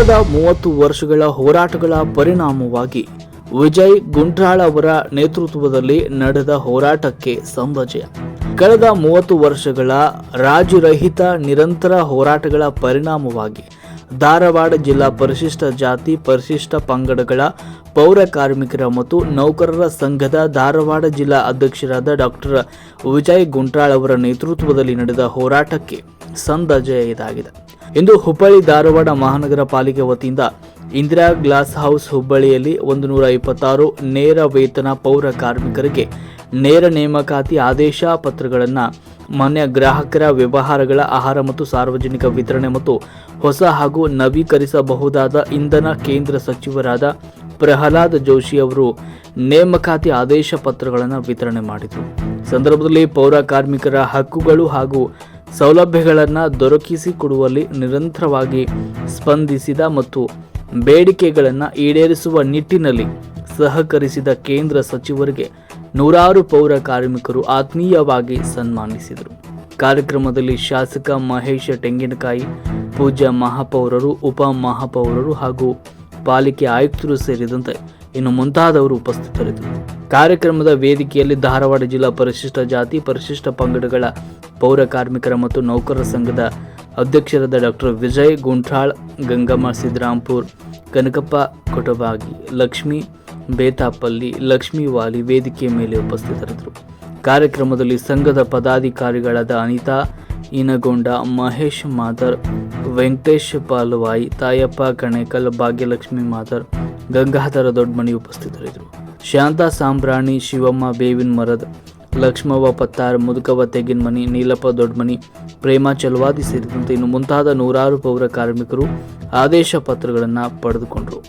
ಕಳೆದ ಮೂವತ್ತು ವರ್ಷಗಳ ಹೋರಾಟಗಳ ಪರಿಣಾಮವಾಗಿ ವಿಜಯ್ ಗುಂಡ್ರಾಳ್ ಅವರ ನೇತೃತ್ವದಲ್ಲಿ ನಡೆದ ಹೋರಾಟಕ್ಕೆ ಸಂಭಜಯ ಕಳೆದ ಮೂವತ್ತು ವರ್ಷಗಳ ರಾಜರಹಿತ ನಿರಂತರ ಹೋರಾಟಗಳ ಪರಿಣಾಮವಾಗಿ ಧಾರವಾಡ ಜಿಲ್ಲಾ ಪರಿಶಿಷ್ಟ ಜಾತಿ, ಪರಿಶಿಷ್ಟ ಪಂಗಡಗಳ ಪೌರ ಕಾರ್ಮಿಕರ ಮತ್ತು ನೌಕರರ ಸಂಘದ ಧಾರವಾಡ ಜಿಲ್ಲಾ ಅಧ್ಯಕ್ಷರಾದ ಡಾಕ್ಟರ್ ವಿಜಯ್ ಗುಂಟ್ರಾಳ್ ಅವರ ನೇತೃತ್ವದಲ್ಲಿ ನಡೆದ ಹೋರಾಟಕ್ಕೆ ಸಂದ ಜಯ ಇದಾಗಿದೆ ಇಂದು ಹುಬ್ಬಳ್ಳಿ ಧಾರವಾಡ ಮಹಾನಗರ ಪಾಲಿಕೆ ವತಿಯಿಂದ ಇಂದಿರಾ ಗ್ಲಾಸ್ ಹೌಸ್ ಹುಬ್ಬಳ್ಳಿಯಲ್ಲಿ ಒಂದು ನೂರ ಇಪ್ಪತ್ತಾರು ನೇರ ವೇತನ ಪೌರ ಕಾರ್ಮಿಕರಿಗೆ ನೇರ ನೇಮಕಾತಿ ಆದೇಶ ಪತ್ರಗಳನ್ನು ಮಾನ್ಯ ಗ್ರಾಹಕರ ವ್ಯವಹಾರಗಳ ಆಹಾರ ಮತ್ತು ಸಾರ್ವಜನಿಕ ವಿತರಣೆ ಮತ್ತು ಹೊಸ ಹಾಗೂ ನವೀಕರಿಸಬಹುದಾದ ಇಂಧನ ಕೇಂದ್ರ ಸಚಿವರಾದ ಪ್ರಹ್ಲಾದ್ ಜೋಶಿ ಅವರು ನೇಮಕಾತಿ ಆದೇಶ ಪತ್ರಗಳನ್ನು ವಿತರಣೆ ಮಾಡಿದರು. ಸಂದರ್ಭದಲ್ಲಿ ಪೌರ ಕಾರ್ಮಿಕರ ಹಕ್ಕುಗಳು ಹಾಗೂ ಸೌಲಭ್ಯಗಳನ್ನು ದೊರಕಿಸಿಕೊಡುವಲ್ಲಿ ನಿರಂತರವಾಗಿ ಸ್ಪಂದಿಸಿದ ಮತ್ತು ಬೇಡಿಕೆಗಳನ್ನು ಈಡೇರಿಸುವ ನಿಟ್ಟಿನಲ್ಲಿ ಸಹಕರಿಸಿದ ಕೇಂದ್ರ ಸಚಿವರಿಗೆ ನೂರಾರು ಪೌರ ಕಾರ್ಮಿಕರು ಆತ್ಮೀಯವಾಗಿ ಸನ್ಮಾನಿಸಿದರು. ಕಾರ್ಯಕ್ರಮದಲ್ಲಿ ಶಾಸಕ ಮಹೇಶ ತೆಂಗಿನಕಾಯಿ, ಪೂಜ್ಯ ಮಹಾಪೌರರು, ಉಪ ಮಹಾಪೌರರು ಹಾಗೂ ಪಾಲಿಕೆ ಆಯುಕ್ತರು ಸೇರಿದಂತೆ ಇನ್ನು ಮುಂತಾದವರು ಉಪಸ್ಥಿತರಿದ್ದರು. ಕಾರ್ಯಕ್ರಮದ ವೇದಿಕೆಯಲ್ಲಿ ಧಾರವಾಡ ಜಿಲ್ಲಾ ಪರಿಶಿಷ್ಟ ಜಾತಿ, ಪರಿಶಿಷ್ಟ ಪಂಗಡಗಳ ಪೌರ ಕಾರ್ಮಿಕರ ಮತ್ತು ನೌಕರರ ಸಂಘದ ಅಧ್ಯಕ್ಷರಾದ ಡಾಕ್ಟರ್ ವಿಜಯ್ ಗುಂಠಾಳ್ ಗಂಗಮ್ಮ ಸಿದ್ದರಾಂಪುರ್ ಕನಕಪ್ಪ ಕೊಟಬಾಗಿ, ಲಕ್ಷ್ಮೀ ಬೇತಾಪಲ್ಲಿ, ಲಕ್ಷ್ಮೀ ವಾಲಿ ವೇದಿಕೆ ಮೇಲೆ ಉಪಸ್ಥಿತರಿದ್ದರು. ಕಾರ್ಯಕ್ರಮದಲ್ಲಿ ಸಂಘದ ಪದಾಧಿಕಾರಿಗಳಾದ ಅನಿತಾ ಇನಗೊಂಡ, ಮಹೇಶ್ ಮಾದರ್, ವೆಂಕಟೇಶ್ ಪಾಲ್ವಾಯಿ, ತಾಯಪ್ಪ ಕಣೇಕಲ್, ಭಾಗ್ಯಲಕ್ಷ್ಮಿ ಮಾದರ್, ಗಂಗಾಧರ ದೊಡ್ಮಣಿ ಉಪಸ್ಥಿತರಿದ್ದರು. ಶಾಂತಾ ಸಾಂಬ್ರಾಣಿ, ಶಿವಮ್ಮ, ಬೇವಿನ ಮರದ್ ಲಕ್ಷ್ಮವ್ವ, ಪತ್ತಾರ್, ಮುದುಕವ್ವ, ತೆಗಿನ್ಮನಿ, ನೀಲಪ್ಪ, ದೊಡ್ಡಮನಿ, ಪ್ರೇಮ, ಚಲವಾದಿ ಸೇರಿದಂತೆ ಇನ್ನು ಮುಂತಾದ ನೂರಾರು ಪೌರ ಕಾರ್ಮಿಕರು ಆದೇಶ ಪತ್ರಗಳನ್ನು ಪಡೆದುಕೊಂಡರು.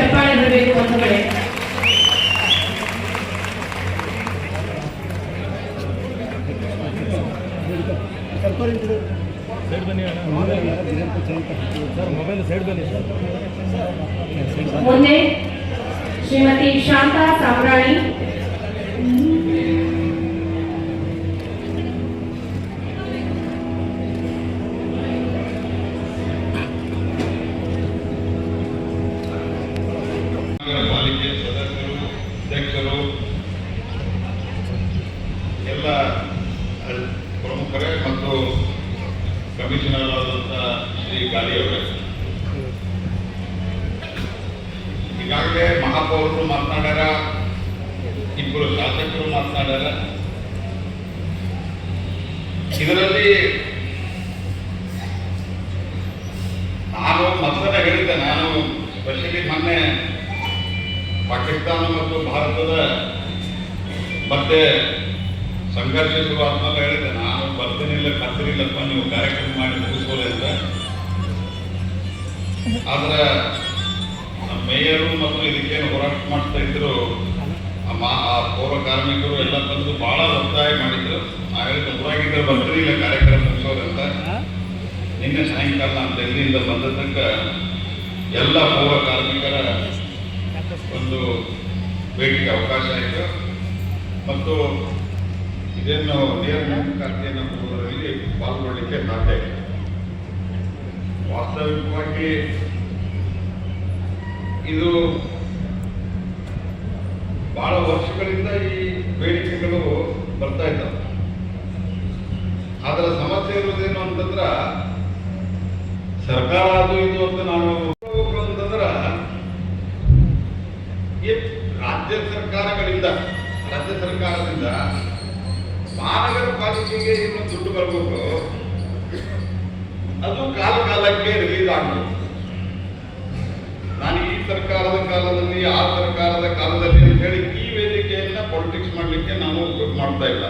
ಚಪ್ಪಾಳೆ ಬರಬೇಕು ಒಂದು ಕಡೆ. ಮೊನ್ನೆ ಶ್ರೀಮತಿ ಶಾಂತಾ ಸಾಮ್ರಾಣಿ ಈಗಾಗಲೇ ಮಹಾಪೌರರು ಮಾತನಾಡ್ಯಾರ, ಇಬ್ಬರು ಶಾಸಕರು ಮಾತನಾಡ್ಯಾರ. ಇದರಲ್ಲಿ ನಾನು ಮೊದಲೇ ಹೇಳಿದ್ದೆ, ನಾನು ಸ್ಪೆಷಲಿ ಮೊನ್ನೆ ಪಾಕಿಸ್ತಾನ ಮತ್ತು ಭಾರತದ ಮತ್ತೆ ಸಂಘರ್ಷ ಶುರು ಆದ್ಮೇಲೆ ಹೇಳಿದೆ ನಾನು ಬರ್ತೀನಿಲ್ಲ ಖಾತ್ರಿಲ್ಲಪ್ಪ ನೀವು ಕಾರ್ಯಕ್ರಮ ಮಾಡಿ ಮುಗಿಸ್ಕೊಳ್ಳಿ ಅಂತ. ಆದ್ರೆ ಮೇಯರು ಮತ್ತು ಇದಕ್ಕೇನು ಹೋರಾಟ ಮಾಡ್ತಾ ಇದ್ರು, ಆ ಪೌರ ಕಾರ್ಮಿಕರು ಎಲ್ಲ ಬಂದು ಬಹಳ ಒತ್ತಾಯ ಮಾಡಿದ್ರು. ನಾ ಹೊರಗಿದ್ರೆ ಬಂದ್ರಿ ಬರ್ತೀನಿಲ್ಲ ಕಾರ್ಯಕ್ರಮ ಮುಗಿಸೋದಂತ ನಿನ್ನೆ ಸಾಯಂಕಾಲ ನಾನು ಡೆಲ್ಲಿಯಿಂದ ಬಂದ ತನಕ ಎಲ್ಲ ಪೌರ ಕಾರ್ಮಿಕರ ಒಂದು ಭೇಟಿಗೆ ಅವಕಾಶ ಆಯಿತು. ಮತ್ತು ಇದನ್ನು ನೇರ ನೇಮಕಾತಿಯನ್ನು ಪಾಲ್ಗೊಳ್ಳಿಕ್ಕೆ ಸಾಧ್ಯ ಇದೆ ವಾಸ್ತವಿಕವಾಗಿ ಇದು ಬಹಳ ವರ್ಷಗಳಿಂದ ಈ ಬೇಡಿಕೆಗಳು ಬರ್ತಾ ಇದ್ದಾವೆ. ಅದರ ಸಮಸ್ಯೆ ಇರೋದೇನು ಅಂತಂದ್ರ, ಸರ್ಕಾರ ಅದು ಇದು ಅಂತ ನಾನು ಅಂತಂದ್ರ ರಾಜ್ಯ ಸರ್ಕಾರಗಳಿಂದ, ರಾಜ್ಯ ಸರ್ಕಾರದಿಂದ ಮಹಾನಗರ ಪಾಲಿಕೆಗೆ ಏನು ದುಡ್ಡು ಬರಬೇಕು. ಅದು ಕಾಲ ಕಾಲಕ್ಕೆ ರಿಲೀಸ್ ಆಗಬೇಕು ನಾನು ಈ ಸರ್ಕಾರದ ಕಾಲದಲ್ಲಿ, ಆ ಸರ್ಕಾರದ ಕಾಲದಲ್ಲಿ ಅಂತ ಹೇಳಿ ಈ ವೇದಿಕೆಯನ್ನ ಪೊಲಿಟಿಕ್ಸ್ ಮಾಡಲಿಕ್ಕೆ ನಾನು ಮಾಡ್ತಾ ಇಲ್ಲ.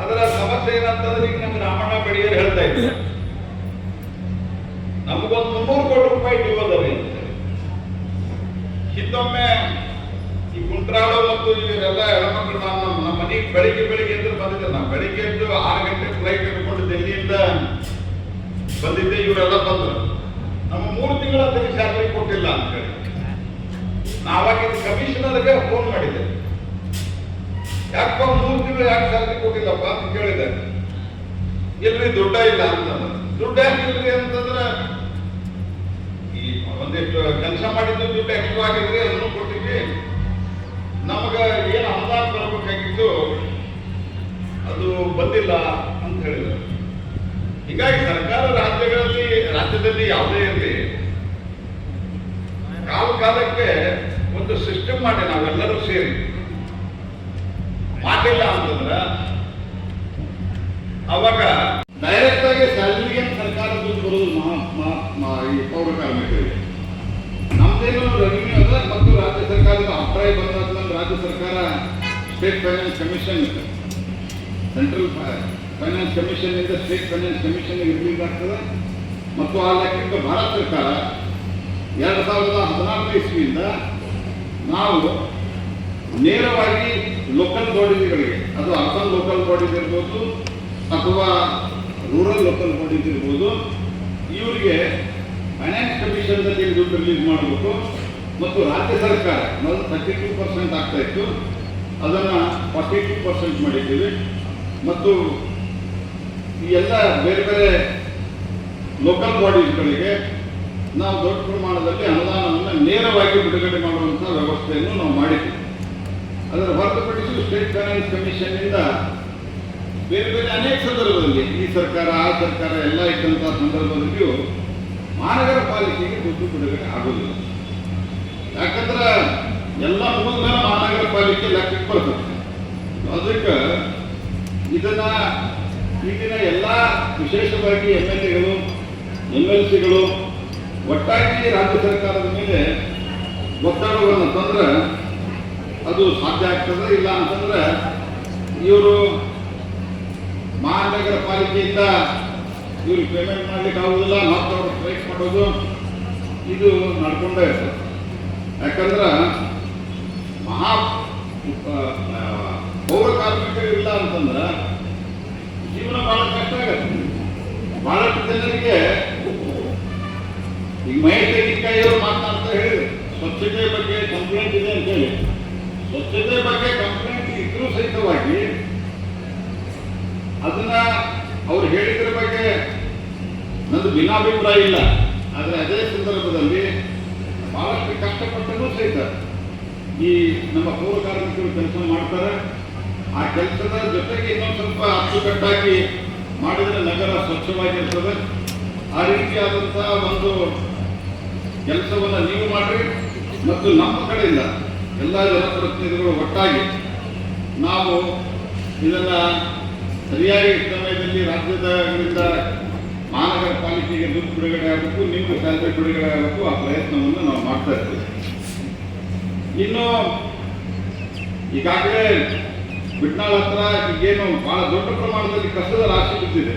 ಅದರ ಸಮಸ್ಯೆ ಏನಂತಂದ್ರೆ ಈಗ ನಮ್ಗೆ ರಾಮಣ್ಣ ಬೆಡಿಯರ್ ಹೇಳ್ತಾ ಇದ್ದೆ ನಮಗೊಂದು ಮುನ್ನೂರು ಕೋಟಿ ರೂಪಾಯಿ ಡ್ಯೂ ಅದಾವೆ ಹಿಂದೊಮ್ಮೆ ಈ ಕುಂಟ್ರಾಳು ಮತ್ತು ಇವರೆಲ್ಲ ಹೆಣ್ಮಕ್ಳು ನಾನು ನಮ್ಮ ನಮ್ಮ ಮನೆಗೆ ಬೆಳಿಗ್ಗೆ ಬೆಳಿಗ್ಗೆ ಎದ್ದು ಬಂದಿದ್ದೆ. ನಾನು ಬೆಳಿಗ್ಗೆ ಎದ್ದು ಆರು ಗಂಟೆ ಫ್ಲೈಟ್ ಡೆಲ್ಲಿಯಿಂದ ಬಂದಿದ್ದೆ ಇವರೆಲ್ಲ ಬಂದರು. ನಮ್ಮ ಮೂರು ತಿಂಗಳ ಸ್ಯಾಲರಿ ಕೊಟ್ಟಿಲ್ಲ ಅಂತ ಹೇಳಿ. ನಾವಾಗ ಕಮಿಷನರ್ಗೆ ಫೋನ್ ಮಾಡಿದೆ. ಯಾಕಪ್ಪ ಮೂರು ತಿಂಗಳು ಯಾಕೆ ಸ್ಯಾಲರಿ ಕೊಟ್ಟಿಲ್ಲಪ್ಪ ಅಂತ ಕೇಳಿದೆ. ಎಲ್ರಿ ದುಡ್ಡ ಇಲ್ಲ ಅಂತ ದುಡ್ಡು ಹಾಕಿಲ್ರಿ ಅಂತಂದ್ರೆ ಈ ಒಂದಿಷ್ಟು ಕೆಲಸ ಮಾಡಿದ್ದು ದುಡ್ಡು ಎಕ್ಸ್ಟ್ರಾ ಆಗಿದ್ರೆ ಅದನ್ನು ಕೊಟ್ಟಿದ್ವಿ. ನಮಗ ಏನು ಅನುದಾನ ಬರಬೇಕಾಗಿತ್ತು, ಅದು ಬಂದಿಲ್ಲ ಅಂತ ಹೇಳಿದ್ರು. ಹೀಗಾಗಿ ಸರ್ಕಾರ ರಾಜ್ಯಗಳಲ್ಲಿ, ರಾಜ್ಯದಲ್ಲಿ ಯಾವುದೇ ಇರಲಿ ಕಾಲ ಕಾಲಕ್ಕೆ ಒಂದು ಸಿಸ್ಟಮ್ ಮಾಡಿ ನಾವೆಲ್ಲರೂ ಸೇರಿ. ಮಾಡಿಲ್ಲ ಅಂತಂದ್ರ ಅವಾಗ ಡೈರೆಕ್ಟ್ ಆಗಿ ಸ್ಯಾಲರಿಗೆ ಸರ್ಕಾರ ದುಡ್ಡು ಬರೋದು ಈ ಪೌರ ಕಾರ್ಮಿಕರಿಗೆ. ನಮ್ದೇನು ರೆವಿನ್ಯೂ ಅದ ಮತ್ತು ರಾಜ್ಯ ಸರ್ಕಾರದ ಅಭಿಪ್ರಾಯ ಬಂದಾದ್ಮೇಲೆ ರಾಜ್ಯ ಸರ್ಕಾರ state finance commission central finance commission ಇಂದ ಸ್ಟೇಟ್ ಫೈನಾನ್ಸ್ ಕಮಿಷನ್ ರಿಲೀಸ್ ಆಗ್ತದೆ. ಮತ್ತು ಆ ಲೆಕ್ಕಕ್ಕೆ ಭಾರತ ಸರ್ಕಾರ ಎರಡು ಸಾವಿರದ ಹದಿನಾಲ್ಕು ಇಸ್ವಿಯಿಂದ ನಾವು ನೇರವಾಗಿ ಲೋಕಲ್ ಬಾಡೀಸ್ಗಳಿಗೆ ಅದು ಅರ್ಬನ್ ಲೋಕಲ್ ಬಾಡೀಸ್ ಇರ್ಬೋದು ಅಥವಾ ರೂರಲ್ ಲೋಕಲ್ ಬಾಡೀಸ್ ಇರ್ಬೋದು, ಇವರಿಗೆ ಫೈನಾನ್ಸ್ ಕಮಿಷನ್ದಲ್ಲಿ ದುಡ್ಡು ರಿಲೀಸ್ ಮಾಡಬೇಕು. ಮತ್ತು ರಾಜ್ಯ ಸರ್ಕಾರ, ಮೊದಲು ತರ್ಟಿ ಟೂ ಪರ್ಸೆಂಟ್ ಆಗ್ತಾ ಇತ್ತು. ಅದನ್ನು ಫಾರ್ಟಿ ಟೂ ಪರ್ಸೆಂಟ್ ಮಾಡಿದ್ದೀವಿ. ಮತ್ತು ಈ ಎಲ್ಲ ಬೇರೆ ಬೇರೆ ಲೋಕಲ್ ಬಾಡೀಸ್ಗಳಿಗೆ ನಾವು ದೊಡ್ಡ ಪ್ರಮಾಣದಲ್ಲಿ ಅನುದಾನವನ್ನು ನೇರವಾಗಿ ಬಿಡುಗಡೆ ಮಾಡುವಂಥ ವ್ಯವಸ್ಥೆಯನ್ನು ನಾವು ಮಾಡಿದ್ದೀವಿ. ಅದರ ಹೊರತುಪಡಿಸಿ ಸ್ಟೇಟ್ ಫೈನಾನ್ಸ್ ಕಮಿಷನ್ನಿಂದ ಬೇರೆ ಬೇರೆ ಅನೇಕ ಸಂದರ್ಭದಲ್ಲಿ ಈ ಸರ್ಕಾರ, ಆ ಸರ್ಕಾರ ಎಲ್ಲ ಇದ್ದಂಥ ಸಂದರ್ಭದಲ್ಲಿಯೂ ಮಹಾನಗರ ಪಾಲಿಕೆಗೆ ದುಡ್ಡು ಬಿಡುಗಡೆ ಆಗೋದಿಲ್ಲ ಯಾಕಂದ್ರೆ ಎಲ್ಲ ಮೂಲಧನ ಮಹಾನಗರ ಪಾಲಿಕೆ ಲೆಕ್ಕಕ್ಕೆ ಬರ್ತದೆ. ಅದಕ್ಕೆ ಇದನ್ನ ಈಗಿನ ವಿಶೇಷವಾಗಿ ಎಂ ಎಲ್ ಎಗಳು ಎಂ ಎಲ್ ಸಿಗಳು, ಒಟ್ಟಾಗಿ ರಾಜ್ಯ ಸರ್ಕಾರದ ಮೇಲೆ ಒತ್ತಡವನ್ನು ತಂದ್ರೆ ಅದು ಸಾಧ್ಯ ಆಗ್ತದೆ ಇಲ್ಲ ಅಂತಂದ್ರೆ ಇವರು ಮಹಾನಗರ ಪಾಲಿಕೆಯಿಂದ ಇವ್ರಿಗೆ ಪೇಮೆಂಟ್ ಮಾಡ್ಲಿಕ್ಕೆ ಆಗೋದಿಲ್ಲ ಮತ್ತು ಅವರು ಸ್ಟ್ರೈಕ್ ಮಾಡೋದು ಇದು ನಡ್ಕೊಂಡೇ ಇರ್ತದೆ. ಯಾಕಂದ್ರೆ ಮಹಾ ಪೌರ ಕಾರ್ಮಿಕರು ಇಲ್ಲ ಅಂತಂದ್ರೆ ಜೀವನ ಬಹಳ ಕಷ್ಟ ಆಗುತ್ತೆ. ಬಹಳಷ್ಟು ಜನರಿಗೆ ಈಗ ಮಹೇಶ್ ಮಾತನಾಡ್ತಾ ಹೇಳಿ ಸ್ವಚ್ಛತೆ ಬಗ್ಗೆ ಕಂಪ್ಲೇಂಟ್ ಇದೆ ಅಂತ ಹೇಳಿ. ಸ್ವಚ್ಛತೆ ಬಗ್ಗೆ ಕಂಪ್ಲೇಂಟ್ ಇದ್ರೂ ಸಹಿತವಾಗಿ ಅದನ್ನ ಅವ್ರು ಹೇಳಿದ್ರ ಬಗ್ಗೆ ನಂದು ಭಿನ್ನಾಭಿಪ್ರಾಯ ಇಲ್ಲ. ಆದರೆ ಅದೇ ಸಂದರ್ಭದಲ್ಲಿ ಬಹಳಷ್ಟು ಕಷ್ಟಪಟ್ಟರೂ ಸಹಿತ ಈ ನಮ್ಮ ಪೌರ ಕಾರ್ಮಿಕರು ಕೆಲಸ ಮಾಡ್ತಾರೆ. ಆ ಕೆಲಸದ ಜೊತೆಗೆ ಇನ್ನೊಂದು ಸ್ವಲ್ಪ ಅಚ್ಚುಕಟ್ಟಾಗಿ ಮಾಡಿದರೆ ನಗರ ಸ್ವಚ್ಛವಾಗಿರ್ತದೆ. ಆ ರೀತಿಯಾದಂತಹ ಒಂದು ಕೆಲಸವನ್ನು ನೀವು ಮಾಡಿರಿ ಮತ್ತು ನಮ್ಮ ಕಡೆಯಿಂದ ಎಲ್ಲ ಜನಪ್ರತಿನಿಧಿಗಳು ಒಟ್ಟಾಗಿ ನಾವು ಇದನ್ನ ಸರಿಯಾಗಿ ಸಮಯದಲ್ಲಿ ರಾಜ್ಯದಿಂದ ಮಹಾನಗರ ಪಾಲಿಕೆಗೆ ದುಡ್ಡು ಬಿಡುಗಡೆ ಆಗಬೇಕು ನಿಮ್ಮ ಸ್ಯಾಲರಿ ಬಿಡುಗಡೆ ಆಗಬೇಕು, ಆ ಪ್ರಯತ್ನವನ್ನು ನಾವು ಮಾಡ್ತಾ ಇರ್ತೀವಿ. ಇನ್ನು ಈಗಾಗಲೇ ಬಿಟ್ನಾಳ್ ಹತ್ರ ಈಗೇನು ಬಹಳ ದೊಡ್ಡ ಪ್ರಮಾಣದಲ್ಲಿ ಕಸದ ರಾಶಿ ಬಿದ್ದಿದೆ.